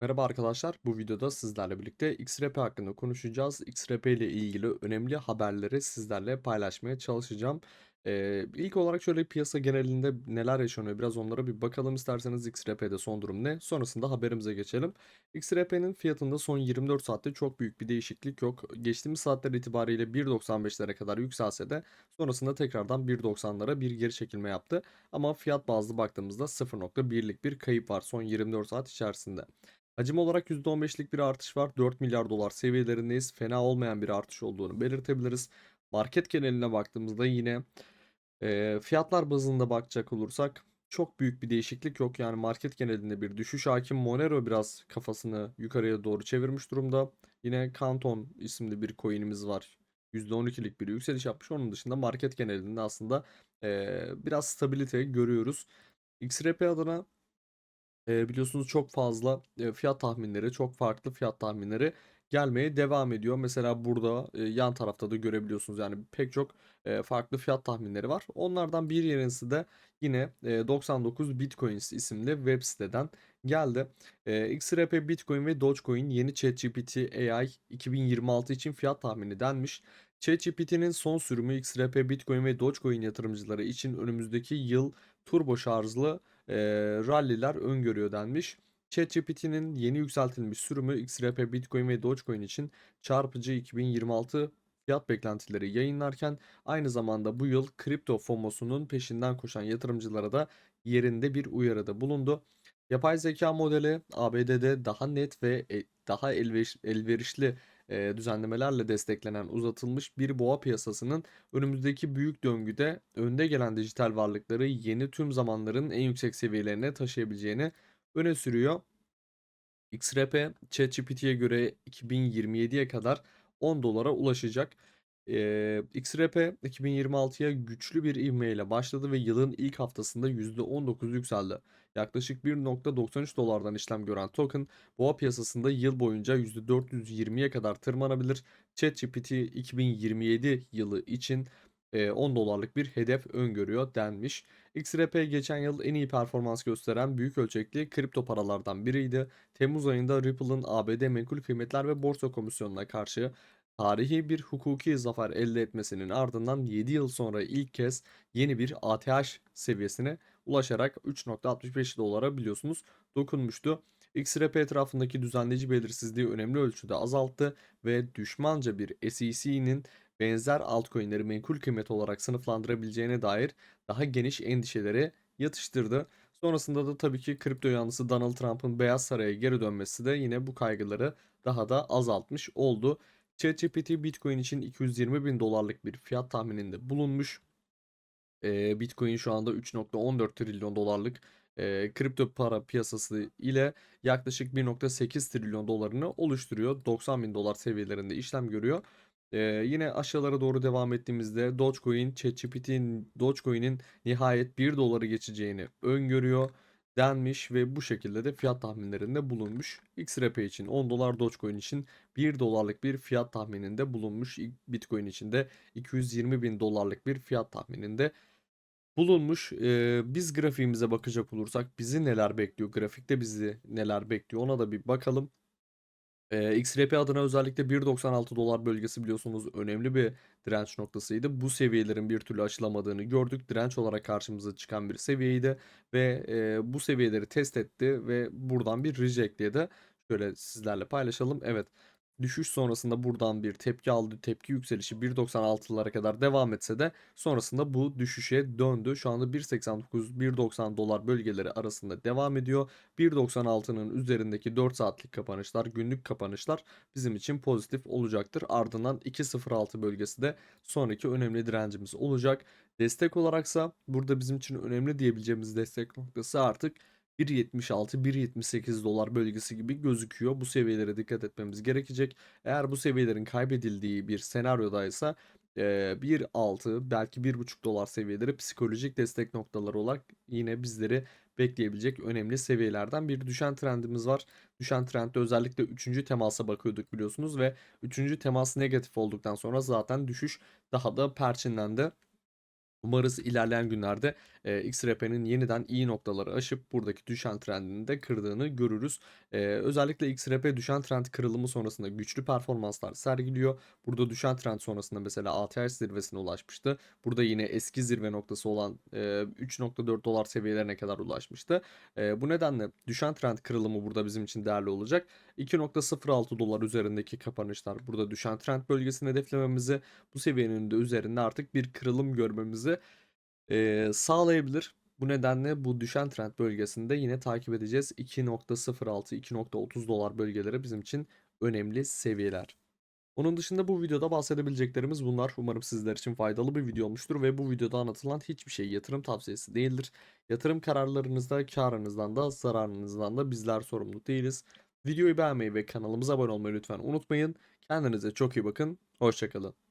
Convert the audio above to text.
Merhaba arkadaşlar. Bu videoda sizlerle birlikte XRP hakkında konuşacağız. XRP ile ilgili önemli haberleri sizlerle paylaşmaya çalışacağım. Ee, ilk olarak şöyle piyasa genelinde neler yaşanıyor biraz onlara bir bakalım isterseniz XRP'de son durum ne? Sonrasında haberimize geçelim. XRP'nin fiyatında son 24 saatte çok büyük bir değişiklik yok. Geçtiğimiz saatler itibariyle 1.95'lere kadar yükselse de sonrasında tekrardan 1.90'lara bir geri çekilme yaptı. Ama fiyat bazlı baktığımızda 0.1'lik bir kayıp var son 24 saat içerisinde. Hacim olarak %15'lik bir artış var. 4 milyar dolar seviyelerindeyiz. Fena olmayan bir artış olduğunu belirtebiliriz. Market geneline baktığımızda yine e, fiyatlar bazında bakacak olursak çok büyük bir değişiklik yok. Yani market genelinde bir düşüş hakim. Monero biraz kafasını yukarıya doğru çevirmiş durumda. Yine Kanton isimli bir coin'imiz var. %12'lik bir yükseliş yapmış. Onun dışında market genelinde aslında e, biraz stabilite görüyoruz. XRP adına Biliyorsunuz çok fazla, fiyat tahminleri, çok farklı fiyat tahminleri gelmeye devam ediyor. Mesela burada, yan tarafta da görebiliyorsunuz. Yani pek çok, farklı fiyat tahminleri var. Onlardan bir yenisi de yine, eee, 99 Bitcoins isimli web siteden geldi. XRP, Bitcoin ve Dogecoin yeni ChatGPT AI 2026 için fiyat tahmini denmiş. ChatGPT'nin son sürümü XRP, Bitcoin ve Dogecoin yatırımcıları için önümüzdeki yıl turbo şarjlı e, ralliler öngörüyor denmiş. ChatGPT'nin yeni yükseltilmiş sürümü XRP, Bitcoin ve Dogecoin için çarpıcı 2026 fiyat beklentileri yayınlarken aynı zamanda bu yıl kripto FOMO'sunun peşinden koşan yatırımcılara da yerinde bir uyarıda bulundu. Yapay zeka modeli ABD'de daha net ve e, daha elveriş, elverişli e, düzenlemelerle desteklenen uzatılmış bir boğa piyasasının önümüzdeki büyük döngüde önde gelen dijital varlıkları yeni tüm zamanların en yüksek seviyelerine taşıyabileceğini öne sürüyor. XRP ChatGPT'ye göre 2027'ye kadar 10 dolara ulaşacak. Ee, XRP 2026'ya güçlü bir ivmeyle başladı ve yılın ilk haftasında %19 yükseldi. Yaklaşık 1.93 dolardan işlem gören token boğa piyasasında yıl boyunca %420'ye kadar tırmanabilir. ChatGPT 2027 yılı için e, 10 dolarlık bir hedef öngörüyor denmiş. XRP geçen yıl en iyi performans gösteren büyük ölçekli kripto paralardan biriydi. Temmuz ayında Ripple'ın ABD Menkul Kıymetler ve Borsa Komisyonu'na karşı tarihi bir hukuki zafer elde etmesinin ardından 7 yıl sonra ilk kez yeni bir ATH seviyesine ulaşarak 3.65 dolara biliyorsunuz dokunmuştu. XRP etrafındaki düzenleyici belirsizliği önemli ölçüde azalttı ve düşmanca bir SEC'nin benzer altcoin'leri menkul kıymet olarak sınıflandırabileceğine dair daha geniş endişeleri yatıştırdı. Sonrasında da tabii ki kripto yanlısı Donald Trump'ın Beyaz Saray'a geri dönmesi de yine bu kaygıları daha da azaltmış oldu. ChatGPT Bitcoin için 220 bin dolarlık bir fiyat tahmininde bulunmuş. Ee, Bitcoin şu anda 3.14 trilyon dolarlık e, kripto para piyasası ile yaklaşık 1.8 trilyon dolarını oluşturuyor. 90 bin dolar seviyelerinde işlem görüyor. Ee, yine aşağılara doğru devam ettiğimizde Dogecoin, ChatGPT'nin Dogecoin'in nihayet 1 doları geçeceğini öngörüyor denmiş ve bu şekilde de fiyat tahminlerinde bulunmuş. XRP için 10 dolar, Dogecoin için 1 dolarlık bir fiyat tahmininde bulunmuş. Bitcoin için de 220 bin dolarlık bir fiyat tahmininde bulunmuş. Ee, biz grafiğimize bakacak olursak bizi neler bekliyor? Grafikte bizi neler bekliyor? Ona da bir bakalım. Eee, XRP adına özellikle 1.96 dolar bölgesi biliyorsunuz önemli bir direnç noktasıydı. Bu seviyelerin bir türlü aşılamadığını gördük. Direnç olarak karşımıza çıkan bir seviyeydi ve eee, bu seviyeleri test etti ve buradan bir reject diye de şöyle sizlerle paylaşalım. Evet. Düşüş sonrasında buradan bir tepki aldı. Tepki yükselişi 1.96'lara kadar devam etse de sonrasında bu düşüşe döndü. Şu anda 1.89-1.90 dolar bölgeleri arasında devam ediyor. 1.96'nın üzerindeki 4 saatlik kapanışlar, günlük kapanışlar bizim için pozitif olacaktır. Ardından 2.06 bölgesi de sonraki önemli direncimiz olacak. Destek olaraksa burada bizim için önemli diyebileceğimiz destek noktası artık 1.76-1.78 dolar bölgesi gibi gözüküyor. Bu seviyelere dikkat etmemiz gerekecek. Eğer bu seviyelerin kaybedildiği bir senaryodaysa 1.6 belki 1.5 dolar seviyeleri psikolojik destek noktaları olarak yine bizleri bekleyebilecek önemli seviyelerden bir düşen trendimiz var. Düşen trendde özellikle 3. temasa bakıyorduk biliyorsunuz ve 3. temas negatif olduktan sonra zaten düşüş daha da perçinlendi. Umarız ilerleyen günlerde e, XRP'nin yeniden iyi noktaları aşıp buradaki düşen trendini de kırdığını görürüz. E, özellikle XRP düşen trend kırılımı sonrasında güçlü performanslar sergiliyor. Burada düşen trend sonrasında mesela ATH zirvesine ulaşmıştı. Burada yine eski zirve noktası olan e, 3.4 dolar seviyelerine kadar ulaşmıştı. E, bu nedenle düşen trend kırılımı burada bizim için değerli olacak. 2.06 dolar üzerindeki kapanışlar burada düşen trend bölgesini hedeflememizi bu seviyenin de üzerinde artık bir kırılım görmemizi eee, sağlayabilir. Bu nedenle bu düşen trend bölgesinde yine takip edeceğiz. 2.06-2.30 dolar bölgeleri bizim için önemli seviyeler. Onun dışında bu videoda bahsedebileceklerimiz bunlar. Umarım sizler için faydalı bir video olmuştur ve bu videoda anlatılan hiçbir şey yatırım tavsiyesi değildir. Yatırım kararlarınızda karınızdan da zararınızdan da bizler sorumlu değiliz. Videoyu beğenmeyi ve kanalımıza abone olmayı lütfen unutmayın. Kendinize çok iyi bakın. Hoşçakalın.